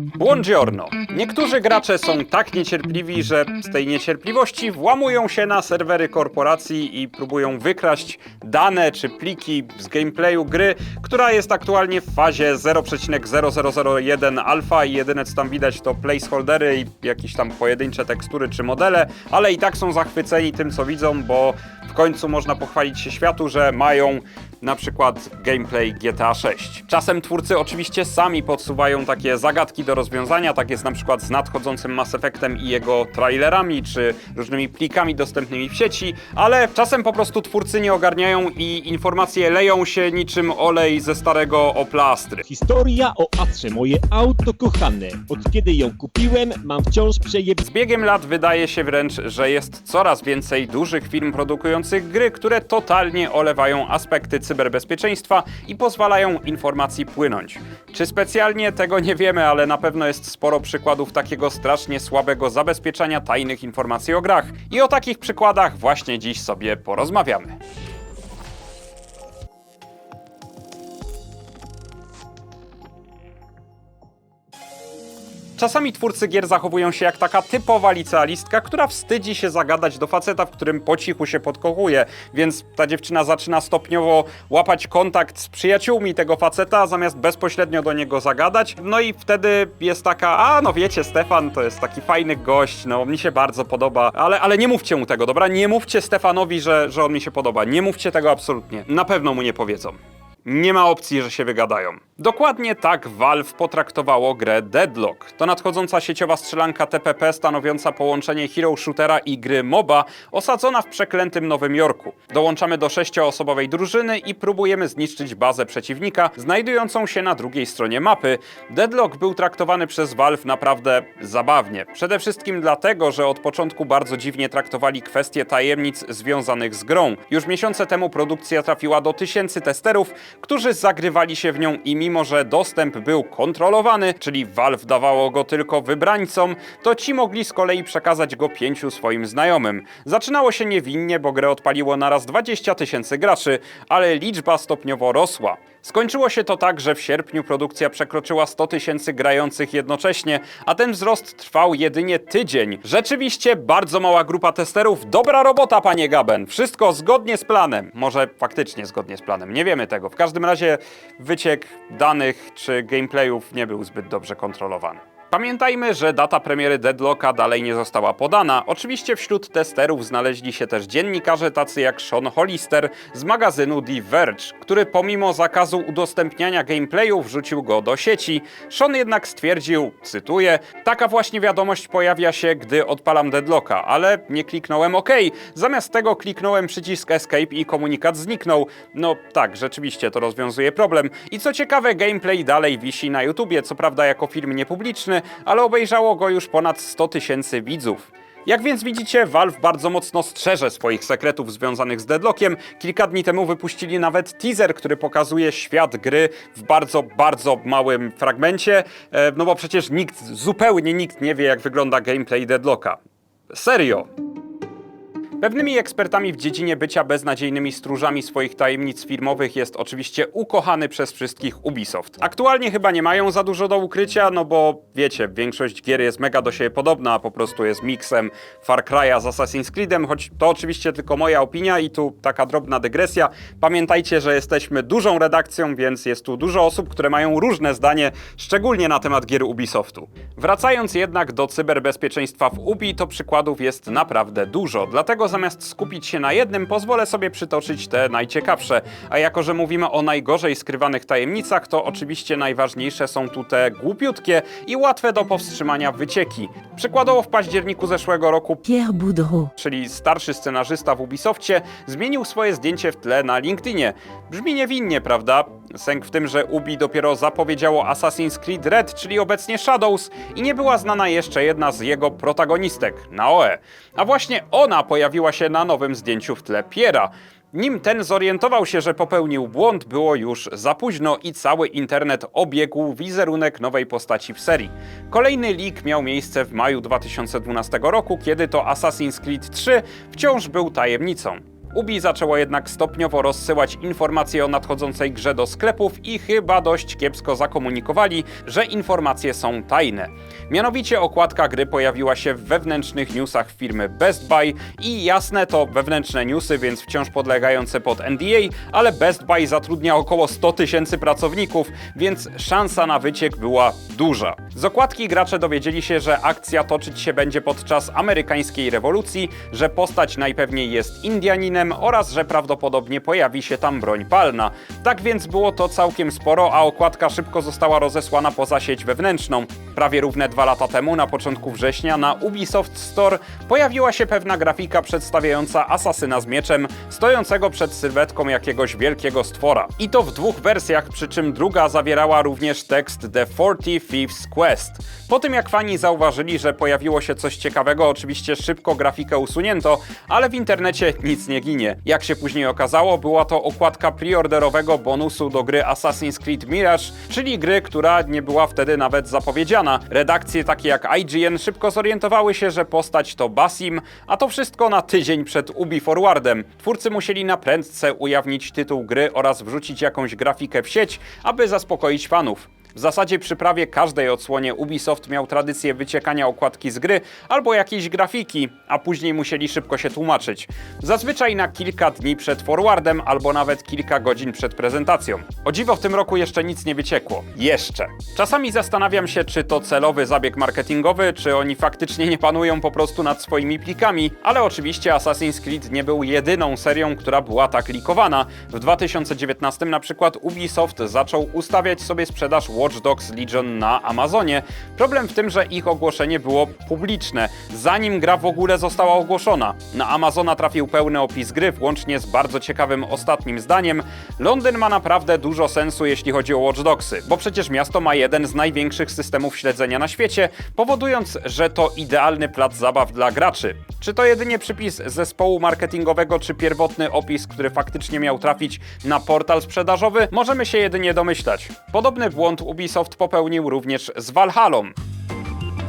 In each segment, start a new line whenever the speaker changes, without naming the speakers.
Buongiorno. Niektórzy gracze są tak niecierpliwi, że z tej niecierpliwości włamują się na serwery korporacji i próbują wykraść dane czy pliki z gameplayu gry, która jest aktualnie w fazie 0.0001 alfa i jedyne co tam widać to placeholdery i jakieś tam pojedyncze tekstury czy modele, ale i tak są zachwyceni tym co widzą, bo w końcu można pochwalić się światu, że mają na przykład gameplay GTA 6. Czasem twórcy oczywiście sami podsuwają takie zagadki do rozwiązania, tak jest na przykład z nadchodzącym Mass Effectem i jego trailerami, czy różnymi plikami dostępnymi w sieci, ale czasem po prostu twórcy nie ogarniają i informacje leją się niczym olej ze starego oplastry.
Historia o Atrze, moje auto kochane. Od kiedy ją kupiłem, mam wciąż przejeb...
Z biegiem lat wydaje się wręcz, że jest coraz więcej dużych firm produkujących gry, które totalnie olewają aspekty cyberbezpieczeństwa i pozwalają informacji płynąć. Czy specjalnie tego nie wiemy, ale na pewno jest sporo przykładów takiego strasznie słabego zabezpieczania tajnych informacji o grach. I o takich przykładach właśnie dziś sobie porozmawiamy. Czasami twórcy gier zachowują się jak taka typowa licealistka, która wstydzi się zagadać do faceta, w którym po cichu się podkochuje, więc ta dziewczyna zaczyna stopniowo łapać kontakt z przyjaciółmi tego faceta, zamiast bezpośrednio do niego zagadać. No i wtedy jest taka, a no wiecie, Stefan to jest taki fajny gość, no mi się bardzo podoba, ale, ale nie mówcie mu tego, dobra? Nie mówcie Stefanowi, że, że on mi się podoba. Nie mówcie tego absolutnie. Na pewno mu nie powiedzą. Nie ma opcji, że się wygadają. Dokładnie tak Valve potraktowało grę Deadlock. To nadchodząca sieciowa strzelanka TPP stanowiąca połączenie hero shootera i gry MOBA osadzona w przeklętym Nowym Jorku. Dołączamy do sześcioosobowej drużyny i próbujemy zniszczyć bazę przeciwnika znajdującą się na drugiej stronie mapy. Deadlock był traktowany przez Valve naprawdę zabawnie. Przede wszystkim dlatego, że od początku bardzo dziwnie traktowali kwestie tajemnic związanych z grą. Już miesiące temu produkcja trafiła do tysięcy testerów, którzy zagrywali się w nią i mimo, że dostęp był kontrolowany, czyli Valve dawało go tylko wybrańcom, to ci mogli z kolei przekazać go pięciu swoim znajomym. Zaczynało się niewinnie, bo grę odpaliło naraz 20 tysięcy graczy, ale liczba stopniowo rosła. Skończyło się to tak, że w sierpniu produkcja przekroczyła 100 tysięcy grających jednocześnie, a ten wzrost trwał jedynie tydzień. Rzeczywiście bardzo mała grupa testerów. Dobra robota, panie Gaben. Wszystko zgodnie z planem. Może faktycznie zgodnie z planem, nie wiemy tego. W każdym razie wyciek danych czy gameplayów nie był zbyt dobrze kontrolowany. Pamiętajmy, że data premiery Deadlocka dalej nie została podana. Oczywiście wśród testerów znaleźli się też dziennikarze tacy jak Sean Hollister z magazynu The Verge, który pomimo zakazu udostępniania gameplayu wrzucił go do sieci. Sean jednak stwierdził, cytuję, taka właśnie wiadomość pojawia się, gdy odpalam Deadlocka, ale nie kliknąłem OK. Zamiast tego kliknąłem przycisk Escape i komunikat zniknął. No tak, rzeczywiście to rozwiązuje problem. I co ciekawe, gameplay dalej wisi na YouTubie, co prawda jako film niepubliczny, ale obejrzało go już ponad 100 tysięcy widzów. Jak więc widzicie, Valve bardzo mocno strzeże swoich sekretów związanych z Deadlockiem. Kilka dni temu wypuścili nawet teaser, który pokazuje świat gry w bardzo, bardzo małym fragmencie, e, no bo przecież nikt, zupełnie nikt nie wie, jak wygląda gameplay Deadlocka. Serio. Pewnymi ekspertami w dziedzinie bycia beznadziejnymi stróżami swoich tajemnic firmowych jest oczywiście ukochany przez wszystkich Ubisoft. Aktualnie chyba nie mają za dużo do ukrycia, no bo wiecie, większość gier jest mega do siebie podobna, a po prostu jest miksem Far Cry'a z Assassin's Creedem, choć to oczywiście tylko moja opinia i tu taka drobna dygresja. Pamiętajcie, że jesteśmy dużą redakcją, więc jest tu dużo osób, które mają różne zdanie, szczególnie na temat gier Ubisoftu. Wracając jednak do cyberbezpieczeństwa w Ubi, to przykładów jest naprawdę dużo, dlatego zamiast skupić się na jednym, pozwolę sobie przytoczyć te najciekawsze. A jako, że mówimy o najgorzej skrywanych tajemnicach, to oczywiście najważniejsze są tu te głupiutkie i łatwe do powstrzymania wycieki. Przykładowo w październiku zeszłego roku
Pierre Boudreau.
czyli starszy scenarzysta w Ubisoftie, zmienił swoje zdjęcie w tle na LinkedInie. Brzmi niewinnie, prawda? Sęk w tym, że Ubi dopiero zapowiedziało Assassin's Creed Red, czyli obecnie Shadows, i nie była znana jeszcze jedna z jego protagonistek, Naoe. A właśnie ona pojawiła się na nowym zdjęciu w tle Piera. Nim ten zorientował się, że popełnił błąd, było już za późno i cały internet obiegł wizerunek nowej postaci w serii. Kolejny leak miał miejsce w maju 2012 roku, kiedy to Assassin's Creed 3 wciąż był tajemnicą. Ubi zaczęło jednak stopniowo rozsyłać informacje o nadchodzącej grze do sklepów i chyba dość kiepsko zakomunikowali, że informacje są tajne. Mianowicie okładka gry pojawiła się w wewnętrznych newsach firmy Best Buy i jasne to wewnętrzne newsy, więc wciąż podlegające pod NDA, ale Best Buy zatrudnia około 100 tysięcy pracowników, więc szansa na wyciek była duża. Z okładki gracze dowiedzieli się, że akcja toczyć się będzie podczas amerykańskiej rewolucji, że postać najpewniej jest Indianinem oraz że prawdopodobnie pojawi się tam broń palna. Tak więc było to całkiem sporo, a okładka szybko została rozesłana poza sieć wewnętrzną. Prawie równe dwa lata temu, na początku września, na Ubisoft Store pojawiła się pewna grafika przedstawiająca asasyna z mieczem, stojącego przed sylwetką jakiegoś wielkiego stwora. I to w dwóch wersjach, przy czym druga zawierała również tekst The 40 Thieves Quest. Po tym jak fani zauważyli, że pojawiło się coś ciekawego, oczywiście szybko grafikę usunięto, ale w internecie nic nie ginie. Jak się później okazało, była to okładka preorderowego bonusu do gry Assassin's Creed Mirage, czyli gry, która nie była wtedy nawet zapowiedziana. Redakcje takie jak IGN szybko zorientowały się, że postać to Basim, a to wszystko na tydzień przed Ubi Forwardem. Twórcy musieli na prędce ujawnić tytuł gry oraz wrzucić jakąś grafikę w sieć, aby zaspokoić fanów. W zasadzie przy prawie każdej odsłonie Ubisoft miał tradycję wyciekania okładki z gry albo jakiejś grafiki, a później musieli szybko się tłumaczyć. Zazwyczaj na kilka dni przed forwardem albo nawet kilka godzin przed prezentacją. O dziwo w tym roku jeszcze nic nie wyciekło. Jeszcze. Czasami zastanawiam się, czy to celowy zabieg marketingowy, czy oni faktycznie nie panują po prostu nad swoimi plikami, ale oczywiście Assassin's Creed nie był jedyną serią, która była tak likowana. W 2019 na przykład Ubisoft zaczął ustawiać sobie sprzedaż Watch Dogs Legion na Amazonie. Problem w tym, że ich ogłoszenie było publiczne, zanim gra w ogóle została ogłoszona. Na Amazona trafił pełny opis gry, włącznie z bardzo ciekawym ostatnim zdaniem. Londyn ma naprawdę dużo sensu, jeśli chodzi o Watch Dogsy, bo przecież miasto ma jeden z największych systemów śledzenia na świecie, powodując, że to idealny plac zabaw dla graczy. Czy to jedynie przypis zespołu marketingowego, czy pierwotny opis, który faktycznie miał trafić na portal sprzedażowy? Możemy się jedynie domyślać. Podobny błąd Ubisoft popełnił również z Valhallą.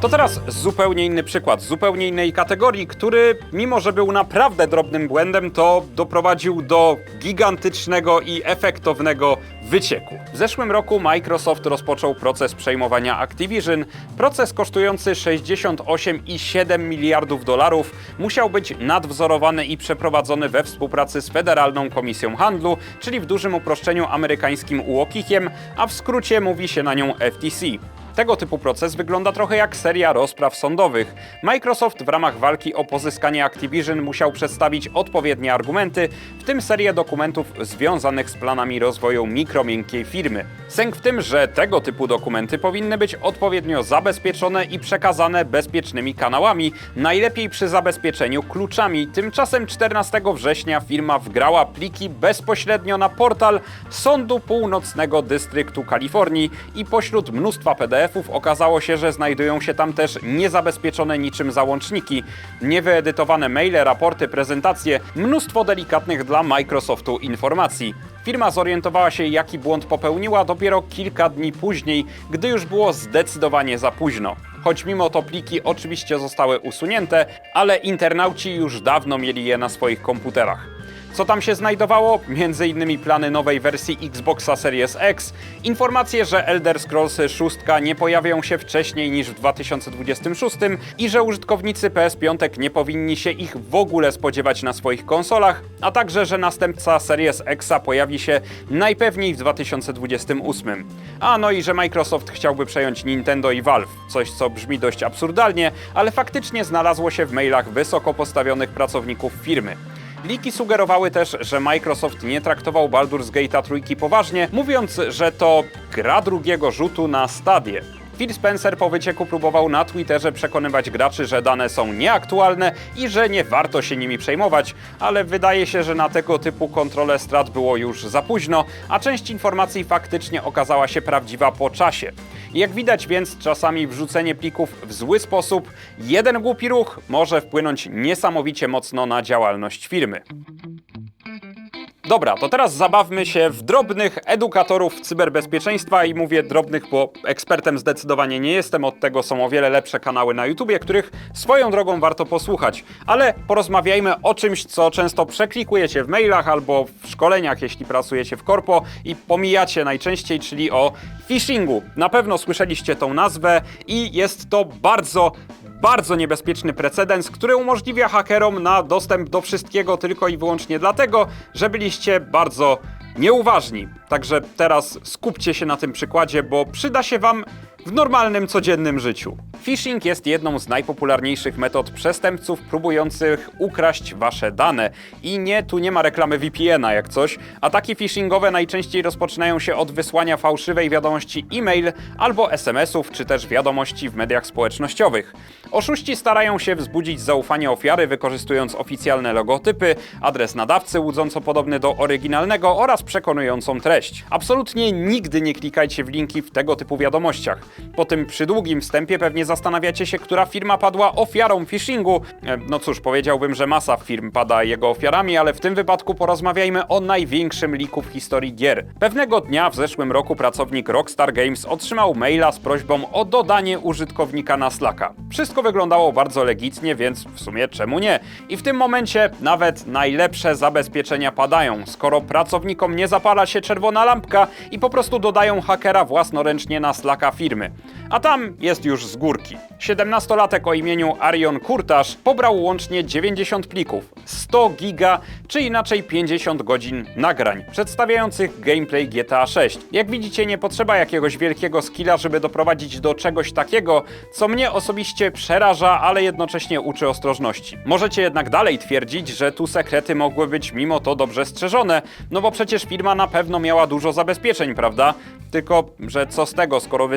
To teraz zupełnie inny przykład, zupełnie innej kategorii, który, mimo że był naprawdę drobnym błędem, to doprowadził do gigantycznego i efektownego wycieku. W zeszłym roku Microsoft rozpoczął proces przejmowania Activision. Proces kosztujący 68,7 miliardów dolarów musiał być nadwzorowany i przeprowadzony we współpracy z Federalną Komisją Handlu, czyli w dużym uproszczeniu amerykańskim UOKiK-iem, a w skrócie mówi się na nią FTC. Tego typu proces wygląda trochę jak seria rozpraw sądowych. Microsoft w ramach walki o pozyskanie Activision musiał przedstawić odpowiednie argumenty, w tym serię dokumentów związanych z planami rozwoju mikromiękkiej firmy. Sęk w tym, że tego typu dokumenty powinny być odpowiednio zabezpieczone i przekazane bezpiecznymi kanałami, najlepiej przy zabezpieczeniu kluczami. Tymczasem 14 września firma wgrała pliki bezpośrednio na portal Sądu Północnego Dystryktu Kalifornii i pośród mnóstwa PDF-ów okazało się, że znajdują się tam też niezabezpieczone niczym załączniki, niewyedytowane maile, raporty, prezentacje, mnóstwo delikatnych dla Microsoftu informacji. Firma zorientowała się, jaki błąd popełniła dopiero kilka dni później, gdy już było zdecydowanie za późno. Choć mimo to pliki oczywiście zostały usunięte, ale internauci już dawno mieli je na swoich komputerach. Co tam się znajdowało? Między innymi plany nowej wersji Xboxa Series X, informacje, że Elder Scrolls 6 nie pojawią się wcześniej niż w 2026 i że użytkownicy PS5 nie powinni się ich w ogóle spodziewać na swoich konsolach, a także, że następca Series X pojawi się najpewniej w 2028. A no i że Microsoft chciałby przejąć Nintendo i Valve, coś co brzmi dość absurdalnie, ale faktycznie znalazło się w mailach wysoko postawionych pracowników firmy. Liki sugerowały też, że Microsoft nie traktował Baldur's Gate'a trójki poważnie, mówiąc, że to gra drugiego rzutu na stadię. Phil Spencer po wycieku próbował na Twitterze przekonywać graczy, że dane są nieaktualne i że nie warto się nimi przejmować, ale wydaje się, że na tego typu kontrolę strat było już za późno, a część informacji faktycznie okazała się prawdziwa po czasie. Jak widać więc, czasami wrzucenie plików w zły sposób, jeden głupi ruch może wpłynąć niesamowicie mocno na działalność firmy. Dobra, to teraz zabawmy się w drobnych edukatorów cyberbezpieczeństwa i mówię drobnych, bo ekspertem zdecydowanie nie jestem, od tego są o wiele lepsze kanały na YouTubie, których swoją drogą warto posłuchać. Ale porozmawiajmy o czymś, co często przeklikujecie w mailach albo w szkoleniach, jeśli pracujecie w korpo i pomijacie najczęściej, czyli o phishingu. Na pewno słyszeliście tą nazwę i jest to bardzo bardzo niebezpieczny precedens, który umożliwia hakerom na dostęp do wszystkiego tylko i wyłącznie dlatego, że byliście bardzo nieuważni. Także teraz skupcie się na tym przykładzie, bo przyda się Wam w normalnym, codziennym życiu. Phishing jest jedną z najpopularniejszych metod przestępców próbujących ukraść wasze dane. I nie, tu nie ma reklamy VPN-a jak coś. Ataki phishingowe najczęściej rozpoczynają się od wysłania fałszywej wiadomości e-mail albo SMS-ów, czy też wiadomości w mediach społecznościowych. Oszuści starają się wzbudzić zaufanie ofiary, wykorzystując oficjalne logotypy, adres nadawcy łudząco podobny do oryginalnego oraz przekonującą treść. Absolutnie nigdy nie klikajcie w linki w tego typu wiadomościach. Po tym przydługim wstępie pewnie zastanawiacie się, która firma padła ofiarą phishingu. E, No cóż, powiedziałbym, że masa firm pada jego ofiarami, ale w tym wypadku porozmawiajmy o największym liku w historii gier. Pewnego dnia w zeszłym roku pracownik Rockstar Games otrzymał maila z prośbą o dodanie użytkownika na Slacka. Wszystko wyglądało bardzo legitnie, więc w sumie czemu nie? I w tym momencie nawet najlepsze zabezpieczenia padają, skoro pracownikom nie zapala się czerwona lampka i po prostu dodają hakera własnoręcznie na Slacka firmy. A tam jest już z górki. 17-latek o imieniu Arion Kurtasz pobrał łącznie 90 plików, 100 giga, czy inaczej 50 godzin nagrań, przedstawiających gameplay GTA 6. Jak widzicie, nie potrzeba jakiegoś wielkiego skilla, żeby doprowadzić do czegoś takiego, co mnie osobiście przeraża, ale jednocześnie uczy ostrożności. Możecie jednak dalej twierdzić, że tu sekrety mogły być mimo to dobrze strzeżone, no bo przecież firma na pewno miała dużo zabezpieczeń, prawda? Tylko, że co z tego, skoro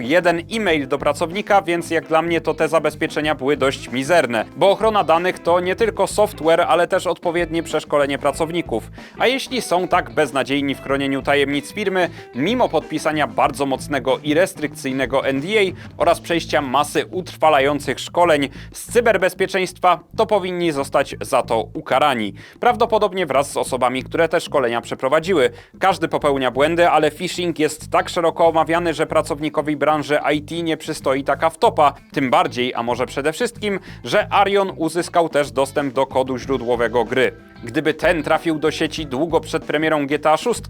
jeden e-mail do pracownika, więc jak dla mnie to te zabezpieczenia były dość mizerne. Bo ochrona danych to nie tylko software, ale też odpowiednie przeszkolenie pracowników. A jeśli są tak beznadziejni w chronieniu tajemnic firmy, mimo podpisania bardzo mocnego i restrykcyjnego NDA oraz przejścia masy utrwalających szkoleń z cyberbezpieczeństwa, to powinni zostać za to ukarani. Prawdopodobnie wraz z osobami, które te szkolenia przeprowadziły. Każdy popełnia błędy, ale phishing jest tak szeroko omawiany, że pracownikowi branży IT nie przystoi taka wtopa. Tym bardziej, a może przede wszystkim, że Arion uzyskał też dostęp do kodu źródłowego gry. Gdyby ten trafił do sieci długo przed premierą GTA 6,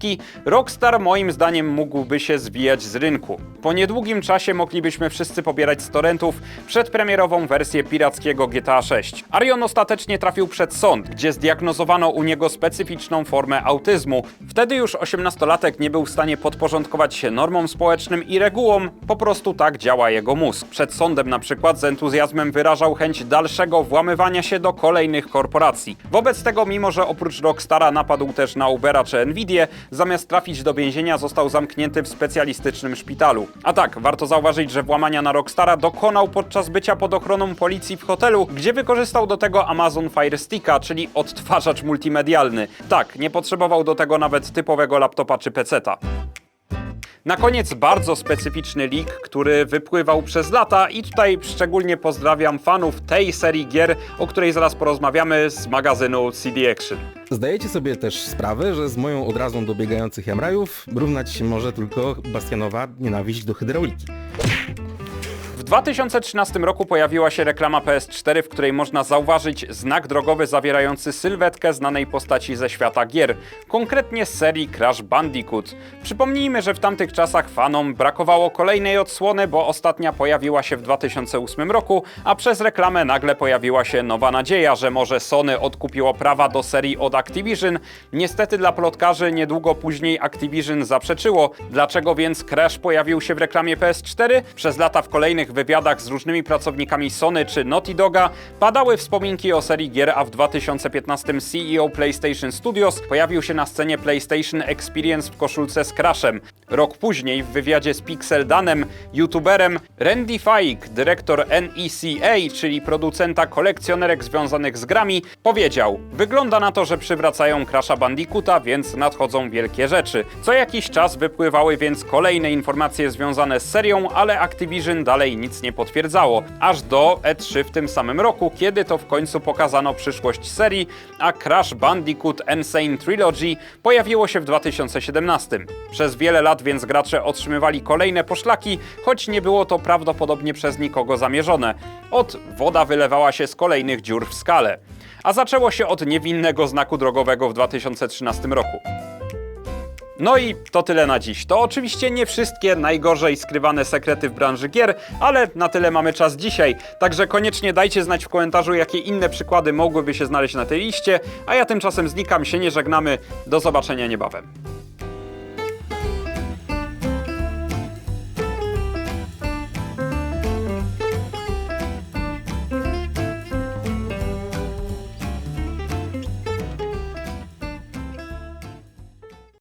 Rockstar moim zdaniem mógłby się zwijać z rynku. Po niedługim czasie moglibyśmy wszyscy pobierać z torrentów przedpremierową wersję pirackiego GTA 6. Arion ostatecznie trafił przed sąd, gdzie zdiagnozowano u niego specyficzną formę autyzmu. Wtedy już 18-latek nie był w stanie podporządkować się normom społecznym i regułom, po prostu tak działa jego mózg. Przed sądem na przykład z entuzjazmem wyrażał chęć dalszego włamywania się do kolejnych korporacji. Wobec tego, mimo że oprócz Rockstara napadł też na Ubera czy Nvidię, zamiast trafić do więzienia został zamknięty w specjalistycznym szpitalu. A tak, warto zauważyć, że włamania na Rockstara dokonał podczas bycia pod ochroną policji w hotelu, gdzie wykorzystał do tego Amazon Fire Sticka, czyli odtwarzacz multimedialny. Tak, nie potrzebował do tego nawet typowego laptopa czy peceta. Na koniec bardzo specyficzny leak, który wypływał przez lata i tutaj szczególnie pozdrawiam fanów tej serii gier, o której zaraz porozmawiamy z magazynu CD Action.
Zdajecie sobie też sprawę, że z moją odrazą do biegających jamrajów równać się może tylko Bastianowa nienawiść do hydrauliki.
W 2013 roku pojawiła się reklama PS4, w której można zauważyć znak drogowy zawierający sylwetkę znanej postaci ze świata gier, konkretnie z serii Crash Bandicoot. Przypomnijmy, że w tamtych czasach fanom brakowało kolejnej odsłony, bo ostatnia pojawiła się w 2008 roku, a przez reklamę nagle pojawiła się nowa nadzieja, że może Sony odkupiło prawa do serii od Activision. Niestety dla plotkarzy niedługo później Activision zaprzeczyło. Dlaczego więc Crash pojawił się w reklamie PS4? Przez lata w kolejnych wywiadach z różnymi pracownikami Sony czy Naughty Doga padały wspominki o serii gier, a w 2015 CEO PlayStation Studios pojawił się na scenie PlayStation Experience w koszulce z Crashem. Rok później w wywiadzie z Pixel Danem, youtuberem Randy Fike, dyrektor NECA, czyli producenta kolekcjonerek związanych z grami, powiedział: Wygląda na to, że przywracają Crasha Bandicoota, więc nadchodzą wielkie rzeczy. Co jakiś czas wypływały więc kolejne informacje związane z serią, ale Activision dalej nic nie potwierdzało, aż do E3 w tym samym roku, kiedy to w końcu pokazano przyszłość serii, a Crash Bandicoot Insane Trilogy pojawiło się w 2017. Przez wiele lat więc gracze otrzymywali kolejne poszlaki, choć nie było to prawdopodobnie przez nikogo zamierzone. Od woda wylewała się z kolejnych dziur w skale. A zaczęło się od niewinnego znaku drogowego w 2013 roku. No i to tyle na dziś. To oczywiście nie wszystkie najgorzej skrywane sekrety w branży gier, ale na tyle mamy czas dzisiaj. Także koniecznie dajcie znać w komentarzu, jakie inne przykłady mogłyby się znaleźć na tej liście, a ja tymczasem znikam, się nie żegnamy. Do zobaczenia niebawem.